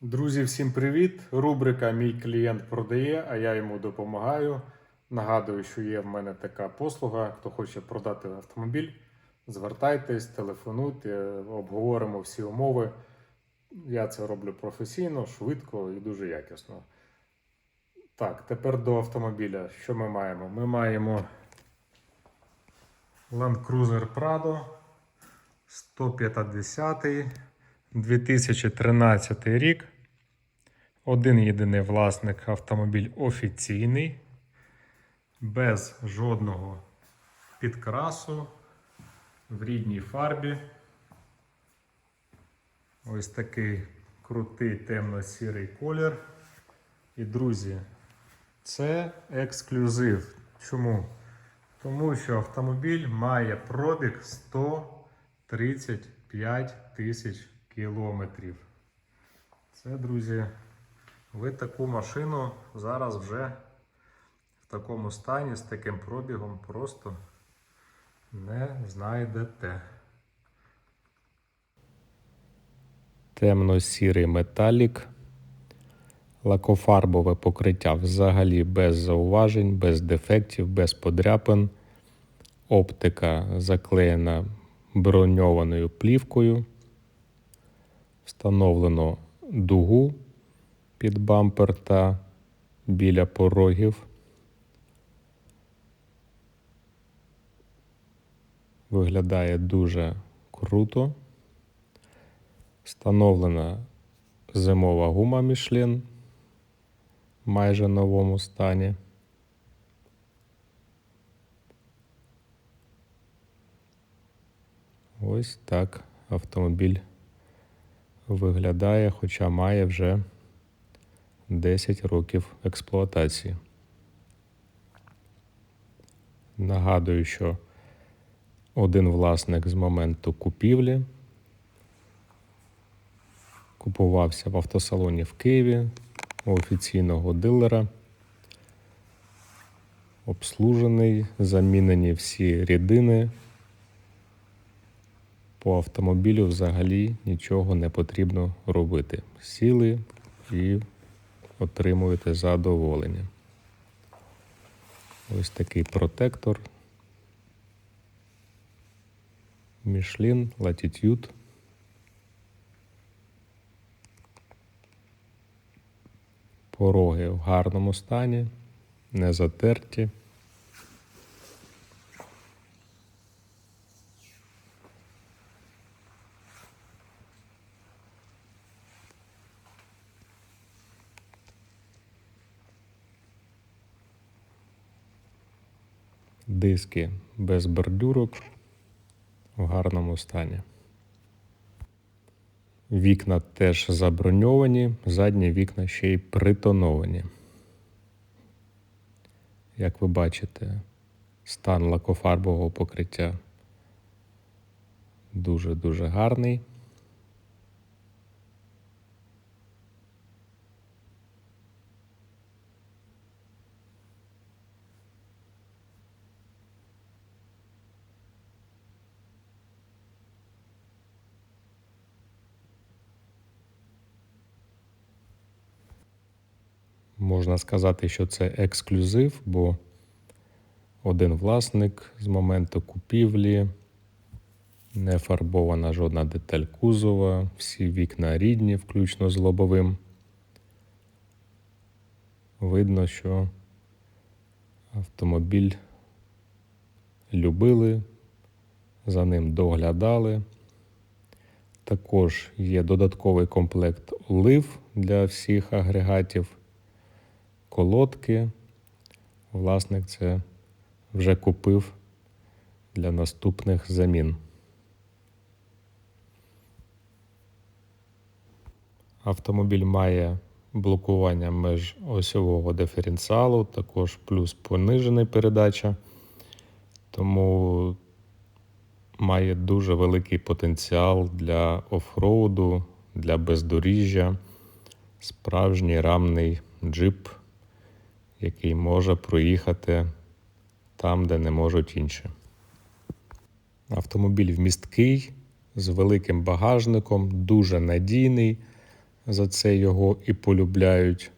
Друзі, всім привіт! Рубрика Мій клієнт продає, а я йому допомагаю. Нагадую, що є в мене така послуга. Хто хоче продати автомобіль, звертайтесь, телефонуйте, обговоримо всі умови. Я це роблю професійно, швидко і дуже якісно. Так, тепер до автомобіля. Що ми маємо? Ми маємо Land Cruiser Prado 150 2013 рік. Один єдиний власник автомобіль офіційний, без жодного підкрасу, в рідній фарбі. Ось такий крутий темно-сірий колір. І, друзі, це ексклюзив. Чому? Тому що автомобіль має пробіг 135 тисяч кілометрів. Це, друзі, ви таку машину зараз вже в такому стані з таким пробігом просто не знайдете. Темно-сірий металік. Лакофарбове покриття взагалі без зауважень, без дефектів, без подряпин. Оптика заклеєна броньованою плівкою. Встановлено дугу під бампер та біля порогів. Виглядає дуже круто. Встановлена зимова гума Michelin в майже новому стані. Ось так автомобіль виглядає, хоча має вже 10 років експлуатації. Нагадую, що один власник з моменту купівлі купувався в автосалоні в Києві у офіційного дилера. Обслужений, замінені всі рідини. По автомобілю взагалі нічого не потрібно робити. Сіли і отримуєте задоволення. Ось такий протектор. Michelin Latitude. Пороги в гарному стані, не затерті. Диски без бордюрок в гарному стані. Вікна теж заброньовані, задні вікна ще й притоновані. Як ви бачите, стан лакофарбового покриття дуже-дуже гарний. Можна сказати, що це ексклюзив, бо один власник з моменту купівлі, не фарбована жодна деталь кузова, всі вікна рідні, включно з лобовим. Видно, що автомобіль любили, за ним доглядали. Також є додатковий комплект олив для всіх агрегатів колодки. Власник це вже купив для наступних замін. Автомобіль має блокування меж осьового диференціалу, також плюс понижена передача, тому має дуже великий потенціал для офроуду, для бездоріжжя, справжній рамний джип який може проїхати там, де не можуть інші. Автомобіль вмісткий, з великим багажником, дуже надійний, за це його і полюбляють.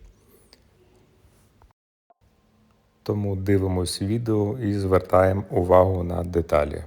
Тому дивимось відео і звертаємо увагу на деталі.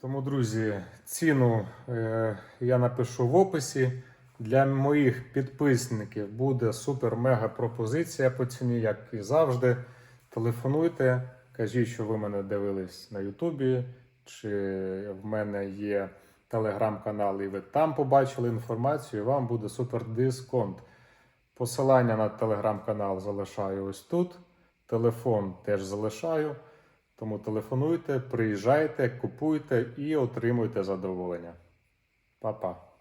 Тому, друзі, ціну е, я напишу в описі. Для моїх підписників буде супер-мега пропозиція по ціні, як і завжди. Телефонуйте, кажіть, що ви мене дивились на Ютубі, чи в мене є телеграм-канал, і ви там побачили інформацію, вам буде супер дисконт. Посилання на телеграм-канал залишаю ось тут. Телефон теж залишаю. Тому телефонуйте, приїжджайте, купуйте і отримуйте задоволення. Па-па.